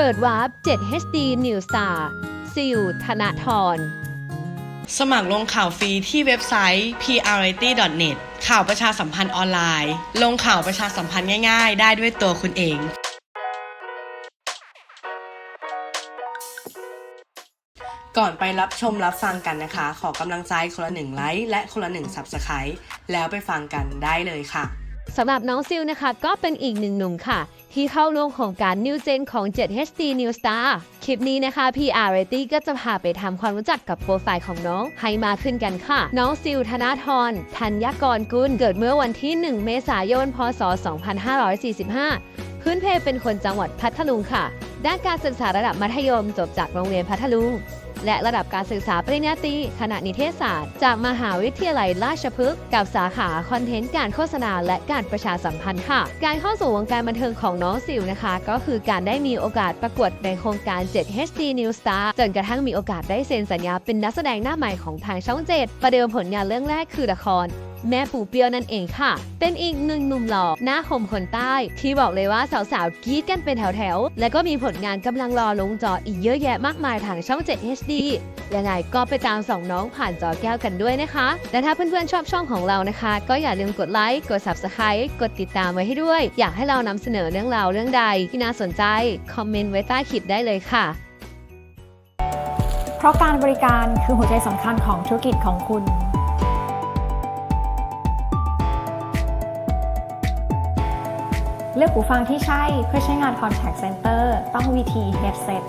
เปิดวาร์ป 7HD New Star ซิลธนาธรสมัครลงข่าวฟรีที่เว็บไซต์ priority. net ข่าวประชาสัมพันธ์ออนไลน์ ลงข่าวประชาสัมพันธ์ง่ายๆ ได้ด้วยตัวคุณเองก่อนไปรับชมรับฟังกันนะคะ ขอกำลังใจคนละหนึ่งไลค์และคนละหนึ่ง Subscribe แล้วไปฟังกันได้เลยค่ะ สำหรับน้องซิลนะคะก็เป็นอีกหนึ่งหนุ่มค่ะ ที่เข้าร่วมโครงการ New Gen ของ 7HD New Star คลิปนี้นะคะ PR r a t y ก็จะพาไปทำความรู้จักกับโปรไฟล์ของน้องให้มากขึ้นกันค่ะ น้องซิลธนาธรธัญกรกุลเกิดเมื่อวันที่ 1 เมษายน พศ 2545 พื้นเพเป็นคนจังหวัดพัทลุงค่ะ ด้านการศึกษาระดับมัธยมจบจากโรงเรียนพัทลุงและระดับการศึกษาปริญญาตรีคณะนิเทศศาสตร์ จากมหาวิทยาลัยราชพฤกษ์กับสาขาคอนเทนต์การโฆษณาและการประชาสัมพันธ์ค่ะ การเข้าสู่วงการบันเทิงของน้องสิวนะคะ ก็คือการได้มีโอกาสประกวดในโครงการ 7HD New Star จนกระทั่งมีโอกาสได้เซ็นสัญญาเป็นนักแสดงหน้าใหม่ของทางช่อง 7 ประเดิมผลงานเรื่องแรกคือละคร แม่ปู่เปียวนั่นเองค่ะ เป็นอีกหนึ่งหนุ่มหล่อหน้าคมคนใต้ ที่บอกเลยว่าสาวๆกรี๊ดกันเป็นแถวๆ และก็มีผลงานกำลังรอลงจออีกเยอะแยะมากมายทางช่อง 7 HD ยังไงก็ไปตามสองน้องผ่านจอแก้วกันด้วยนะคะ และถ้าเพื่อนๆชอบช่องของเรานะคะ ก็อย่าลืมกดไลค์ กด Subscribe กดติดตามไว้ให้ด้วย อยากให้เรานำเสนอเรื่องราวเรื่องใดที่น่าสนใจ คอมเมนต์ไว้ใต้คลิปได้เลยค่ะ เพราะการบริการคือหัวใจสำคัญของธุรกิจของคุณ เลือกหูฟังที่ใช่เพื่อใช้งาน Contact Center ต้อง VT Headset